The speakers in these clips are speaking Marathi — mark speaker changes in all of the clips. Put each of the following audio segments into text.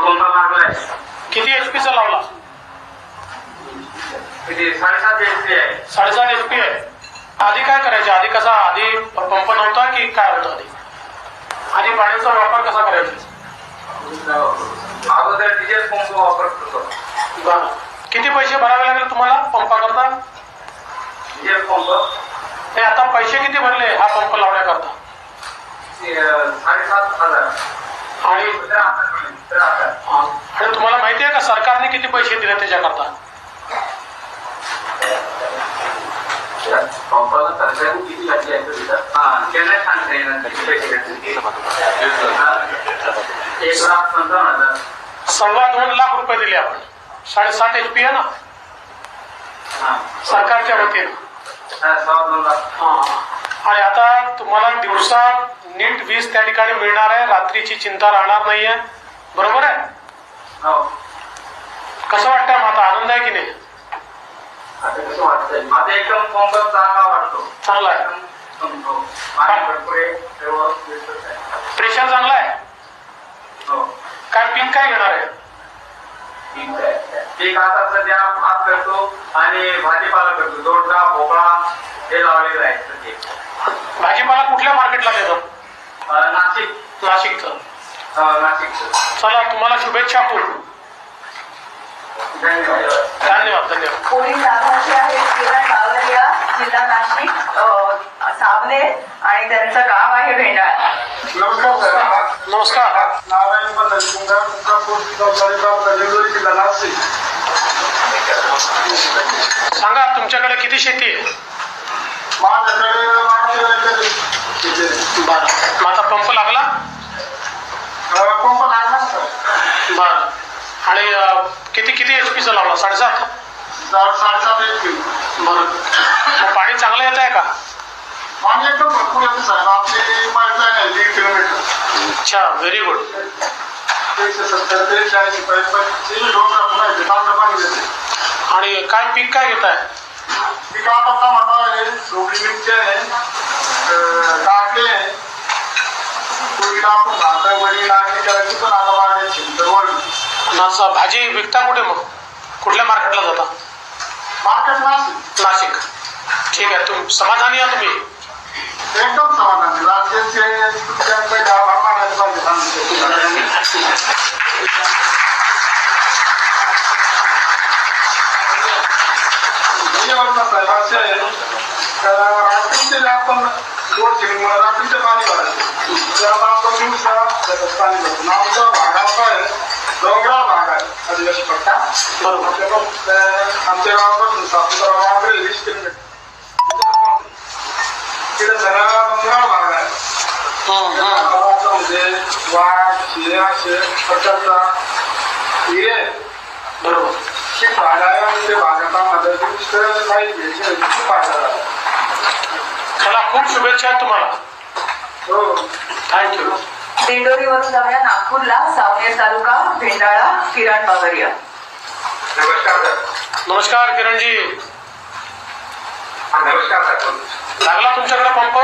Speaker 1: कोणता लागलाय
Speaker 2: किती एच पीचा लावला?
Speaker 1: साडेसात एच पी आहे.
Speaker 2: साडेसात एच पी आहे. आधी काय करायचे? आधी कसा? आधी पंप नव्हता की काय होतं आधी? आधी पाण्याचा वापर कसा करायचा?
Speaker 1: अगोदर डिझेल पंप वापरत होतो
Speaker 2: बरं. किती पैसे भरावे लागले तुम्हाला पंपाकरता?
Speaker 1: Diesel pump.
Speaker 2: हे आता पैसे किती भरले हा पंप लावण्याकरता?
Speaker 1: ते, साडेसात हजार.
Speaker 2: आणि तुम्हाला माहिती आहे का सरकारने किती पैसे दिले त्याच्याकरता?
Speaker 1: पंपाला सरकारने किती घातली आहे त्यांना सांगता येणार किती पैसे घातले. एक लाख पंचावन्न हजार.
Speaker 2: सव्वा दोन लाख रुपये दिले आपण. साडेसात एच पी आहे ना?
Speaker 1: हा.
Speaker 2: सरकारच्या वतीनं. आणि आता तुम्हाला दिवसा नीट वीज त्या ठिकाणी मिळणार आहे. रात्रीची चिंता राहणार नाहीये. बरोबर आहे?
Speaker 1: हो.
Speaker 2: कसं वाटतंय मग आता आनंद आहे की नाही?
Speaker 1: आता कसं वाटतंय? माझा एकदम चांगला वाटतो.
Speaker 2: चांगला आहे.
Speaker 1: एकदम. पाणी भरपूर आहे सर्व व्यवस्थित आहे.
Speaker 2: प्रेशर चांगला आहे?
Speaker 1: हो.
Speaker 2: काय पीक काय घेणार आहे?
Speaker 1: ठीक आहे. पीक आता सध्या भात करतो आणि भाजीपाला करतो. दोडका भोपळा हे लावलेलं आहे सध्या.
Speaker 2: भाजीपाला कुठल्या मार्केटला देतो?
Speaker 1: अं, नाशिक.
Speaker 2: नाशिकचं. चला तुम्हाला शुभेच्छा खूप.
Speaker 1: धन्यवाद
Speaker 2: धन्यवाद. धन्यवाद
Speaker 3: पोलीस लाभार्थी आहेत किरण बावरिया जिल्हा नाशिक सावने आणि त्यांचं गाव आहे भेंडाळ.
Speaker 4: नमस्कार
Speaker 2: नमस्कार.
Speaker 4: नारायण तालुका जिल्हा नाशिक.
Speaker 2: सांगा तुमच्याकडे किती शेती आहे?
Speaker 4: माझ्याकडे एकर शेती आहे.
Speaker 2: बरं मग आता पंप लागला
Speaker 4: अं, पंप लागला ना सर
Speaker 2: बरं आणि अं, किती किती एच पीचा लावला साडेसात.
Speaker 4: सात- साडेसात
Speaker 2: बरं. मग पाणी चांगलं येत आहे का?
Speaker 4: पाणी एकदम भरपूर येतं साहेब. आपली पाईपलाईन आहे दीड किलोमीटर.
Speaker 2: अच्छा व्हेरी गुड
Speaker 4: एकशे सत्तर ते चाळीस पाणी देते
Speaker 2: आणि काय पीक काय घेत आहे?
Speaker 4: पिका आता टमाटा आहे मिरची आहे अं, काकडे आहे. पूर्वीला आपण भात वडी नागरी करायची पण आता वाढायची तर वडी.
Speaker 2: आणि असं भाजी विकता कुठे मग कुठल्या मार्केटला जाता
Speaker 4: मार्केट नाशिक
Speaker 2: नाशिक ठीक आहे तुम समाधानी आहे तुम्ही?
Speaker 4: एकदम समाधान राज्याचे तुमच्याकडे आभार मानायला पाहिजे धन्यवाद साहेब असे आहे तर रात्रीचे जे आपण रोड शेडिंगमुळे रात्रीचे पाणी भरायचे त्याला आपण दिवसा त्याच्यात पाणी भरतो आमचा भाग असा आहे डोंगराळ भाग आहे आदिवासी पट्टा
Speaker 2: बरोबर.
Speaker 4: आमच्या गावापासून सापुतारा वाघरे वीस किलोमीटर तिथे सगळा डोंगराळ भाग आहे
Speaker 2: हम्म,
Speaker 4: त्या
Speaker 2: हम्म.
Speaker 4: गावाचं म्हणजे वाघ प्रकारचा हिरे
Speaker 2: बरोबर
Speaker 4: ते काही घ्यायची नाही खूप
Speaker 2: शुभेच्छा तुम्हाला.
Speaker 4: हो.
Speaker 2: थँक्यू
Speaker 3: दिंडोरीवरून जाऊया नागपूरला सावनेर तालुका भेंडाळा किरण बावरिया.
Speaker 1: नमस्कार सर.
Speaker 2: नमस्कार किरणजी.
Speaker 1: हा, नमस्कार सर.
Speaker 2: लागला तुमच्याकडे पंप?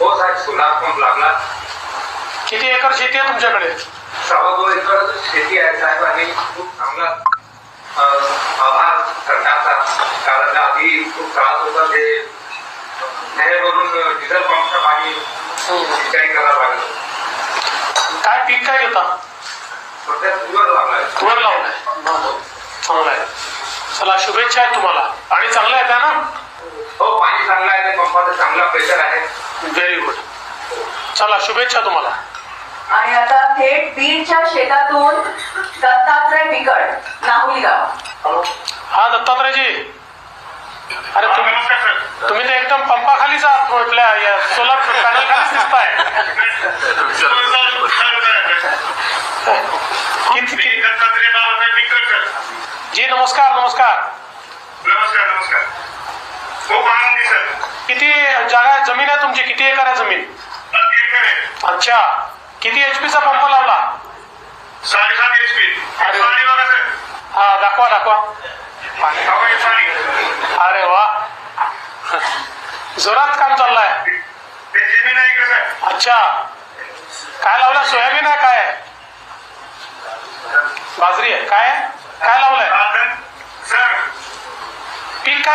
Speaker 1: हो साहेब सोलार पंप लागला.
Speaker 2: किती एकर शेती आहे तुमच्याकडे?
Speaker 1: सव्वा दोन एकर शेती आहे साहेब आणि खूप चांगला आभार सरकारचा कारण आधी खूप त्रास होता ते नहेरवरून डिझेल पंपचं पाणी सिंचाई करावं लागलं.
Speaker 2: काय पीक काय घेता?
Speaker 1: सध्या तुवर लागलाय
Speaker 2: तुवर लावलाय. चांगलं आहे. चला शुभेच्छा आहेत तुम्हाला. आणि चांगलं आहे का ना?
Speaker 1: हो पाणी चांगलं आहे. ते पंपाचं चांगला प्रेशर आहे.
Speaker 2: व्हेरी गुड चला शुभेच्छा तुम्हाला.
Speaker 3: आणि आता थेट बीडच्या शेतातून दत्तात्रय बिकट नाहुली गाव.
Speaker 2: हा दत्तात्रयजी. अरे तुम्ही तुम्ही तर एकदम पंपाखालीच आहात आपल्या या सोलार पॅनल खालीच दिसताय. नमस्कार नमस्कार.
Speaker 5: नमस्कार नमस्कार. खूप आनंदी सर.
Speaker 2: किती जागा जमीन आहे तुमची? किती एकर आहे जमीन? अच्छा. किती एच चा पंप लावला?
Speaker 5: साडेसात एच पी
Speaker 2: हा दाखवा दाखवा. अरे वा. जोरात काम चाललंय. अच्छा. काय लावलं? सोयाबीन आहे काय? बाजरी आहे. काय आहे? kalau.